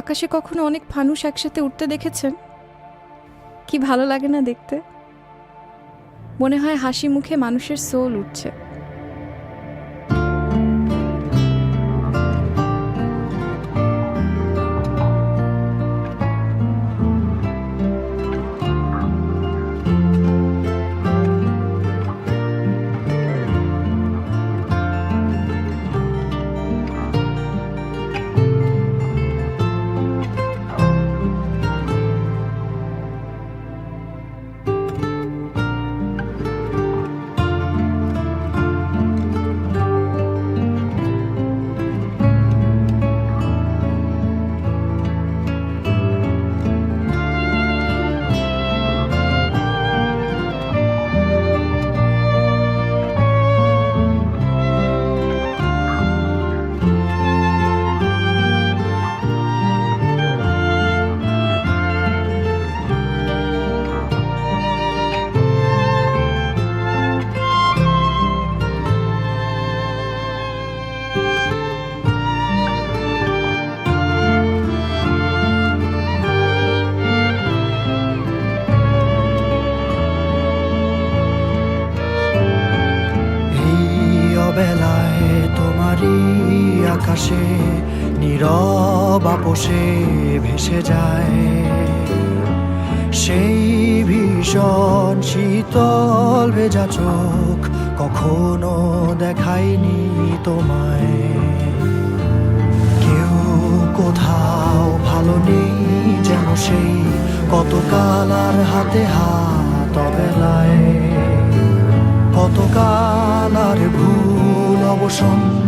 আকাশে কখনো অনেক ফানুস একসাথে উঠতে দেখেছেন? কি ভালো লাগে না দেখতে? মনে হয় হাসি মুখে মানুষের সোল উঠছে। আকাশে, নীরব আপোষে ভেসে যায়। সেই ভীষণ শীতল ভেজা চোখ কখনো দেখায়নি তোমায়। কেউ কোথাও ভালো নেই যেন সেই কত কালার হাতে হাত অবেলায়। কতকাল আর ভুল অবসন্ন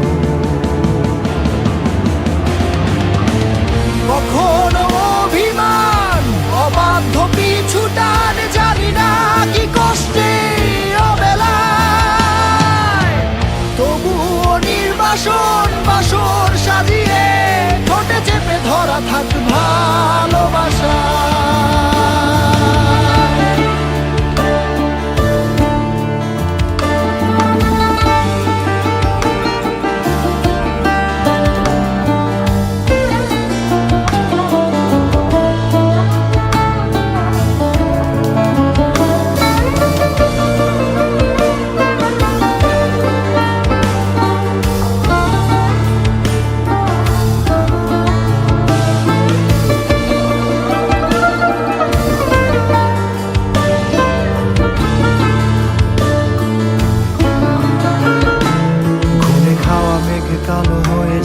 নির্বাসন বাসর সাজিয়ে ঠোঁটে চেপে ধরা থাক ভালোবাসা।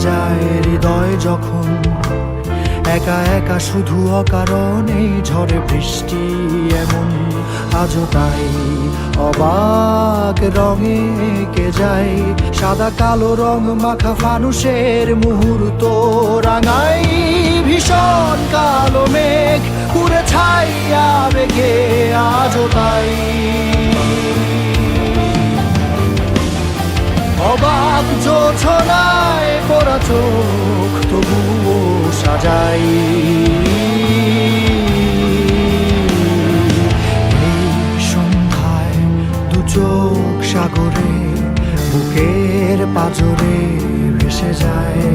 যায় হৃদয় যখন। একা একা শুধু অকারণে ঝড়ে বৃষ্টি এমন। আজও তাই অবাক রঙে কে যায়। সাদা কালো রং মাখা ফানুষের মুহূর্ত রাঙাই। ভীষণ কালো মেঘ পুরে ছাইয়া বেগে আজও তাই। অবাক জোছনায় পড়া চোখ তবুও সাজাই। এই সন্ধ্যায় দু চোখ সাগরে বুকের পাজরে ভেসে যায়।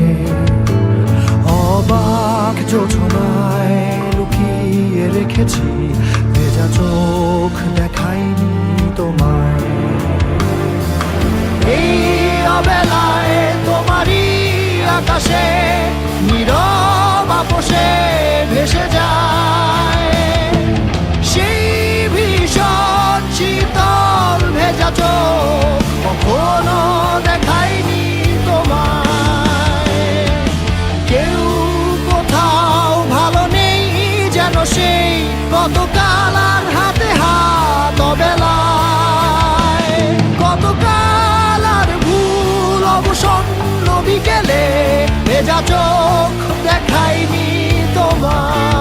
অবাক যোছনায় আকাশে ভেজা চোখ দেখাইনি তোমার।